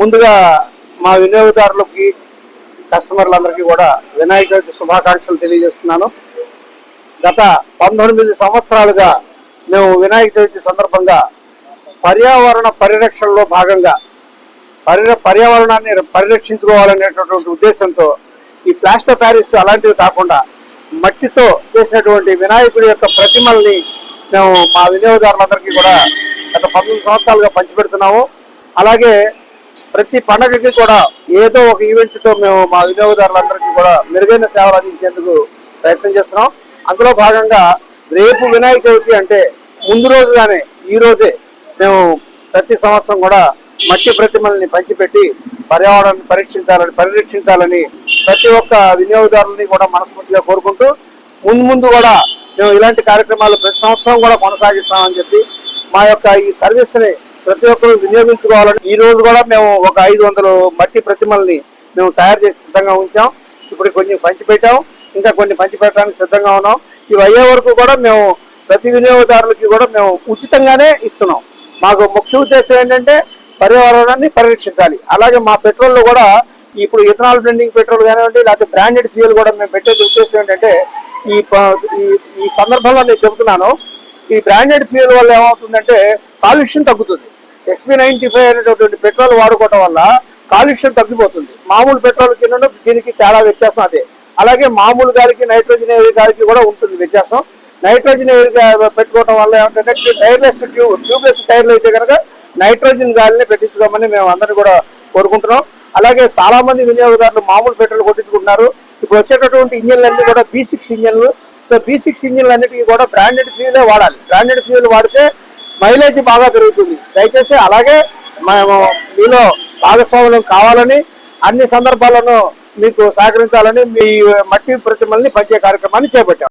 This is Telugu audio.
ముందుగా మా వినియోగదారులకి కస్టమర్లందరికీ కూడా వినాయక చవితి శుభాకాంక్షలు తెలియజేస్తున్నాను. గత పంతొమ్మిది సంవత్సరాలుగా మేము వినాయక చవితి సందర్భంగా పర్యావరణ పరిరక్షణలో భాగంగా పర్య పర్యావరణాన్ని పరిరక్షించుకోవాలనేటటువంటి ఉద్దేశంతో ఈ ప్లాస్టర్ ప్యారిస్ అలాంటివి కాకుండా మట్టితో చేసినటువంటి వినాయకుడి యొక్క ప్రతిమల్ని మేము మా వినియోగదారులందరికీ కూడా గత పంతొమ్మిది సంవత్సరాలుగా పంచిపెడుతున్నాము. అలాగే ప్రతి పండగకి కూడా ఏదో ఒక ఈవెంట్తో మేము మా వినియోగదారులందరికీ కూడా మెరుగైన సేవలు అందించేందుకు ప్రయత్నం చేస్తున్నాం. అందులో భాగంగా రేపు వినాయక చవితి అంటే ముందు రోజుగానే ఈ రోజే మేము ప్రతి సంవత్సరం కూడా మట్టి ప్రతిమల్ని పంచిపెట్టి పర్యావరణాన్ని పరీక్షించాలని పరిరక్షించాలని ప్రతి ఒక్క వినియోగదారులని కూడా మనస్ఫూర్తిగా కోరుకుంటూ ముందు ముందు కూడా మేము ఇలాంటి కార్యక్రమాలు ప్రతి సంవత్సరం కూడా కొనసాగిస్తామని చెప్పి మా యొక్క ఈ సర్వీస్ని ప్రతి ఒక్కరు వినియోగించుకోవాలని ఈ రోజు కూడా మేము ఒక ఐదు వందలు మట్టి ప్రతిమల్ని మేము తయారు చేసి సిద్ధంగా ఉంచాం. ఇప్పుడు కొన్ని పంచిపెట్టాం. ఇంకా కొన్ని పంచిపెట్టడానికి సిద్ధంగా ఉన్నాం. ఇవి అయ్యే వరకు కూడా మేము ప్రతి వినియోగదారులకి కూడా మేము ఉచితంగానే ఇస్తున్నాం. మాకు ముఖ్య ఉద్దేశం ఏంటంటే పర్యావరణాన్ని పరిరక్షించాలి. అలాగే మా పెట్రోల్లో కూడా ఇప్పుడు ఇథనాల్ బ్లెండింగ్ పెట్రోల్ కానివ్వండి లేకపోతే బ్రాండెడ్ ఫ్యూయల్ కూడా మేము పెట్టేది ఉద్దేశం ఏంటంటే ఈ ఈ- ఈ సందర్భంలో నేను చెబుతున్నాను ఈ బ్రాండెడ్ ఫ్యూయల్ వల్ల ఏమవుతుందంటే కాలుష్యం తగ్గుతుంది. ఎక్స్పీ నైన్టీ ఫైవ్ అనేటటువంటి పెట్రోల్ వాడుకోవటం వల్ల కాలుష్యం తగ్గిపోతుంది. మామూలు పెట్రోల్ కింద దీనికి తేడా వ్యత్యాసం అదే. అలాగే మామూలు గారికి నైట్రోజన్ ఎయిర్ గారికి కూడా ఉంటుంది వ్యత్యాసం. నైట్రోజన్ ఎయిర్ పెట్టుకోవడం వల్ల ఏమంటే టైర్లెస్ ట్యూబ్ ట్యూబ్లెస్ టైర్లు అయితే కనుక నైట్రోజన్ గాలిని పెట్టించుకోమని మేము అందరినీ కూడా కోరుకుంటున్నాం. అలాగే చాలా మంది వినియోగదారులు మామూలు పెట్రోల్ కొట్టించుకుంటున్నారు. ఇప్పుడు వచ్చేటటువంటి ఇంజన్లు అన్ని కూడా బీ సిక్స్ ఇంజన్లు. సో బీ సిక్స్ ఇంజన్లు అన్నిటికీ కూడా బ్రాండెడ్ ఫ్యూలే వాడాలి. బ్రాండెడ్ ఫ్యూల్ వాడితే మైలేజ్ బాగా పెరుగుతుంది. దయచేసి అలాగే మేము మీలో భాగస్వాములం కావాలని అన్ని సందర్భాలను మీకు సహకరించాలని మీ మట్టి ప్రతిమల్ని పంచే కార్యక్రమాన్ని చేపట్టాం.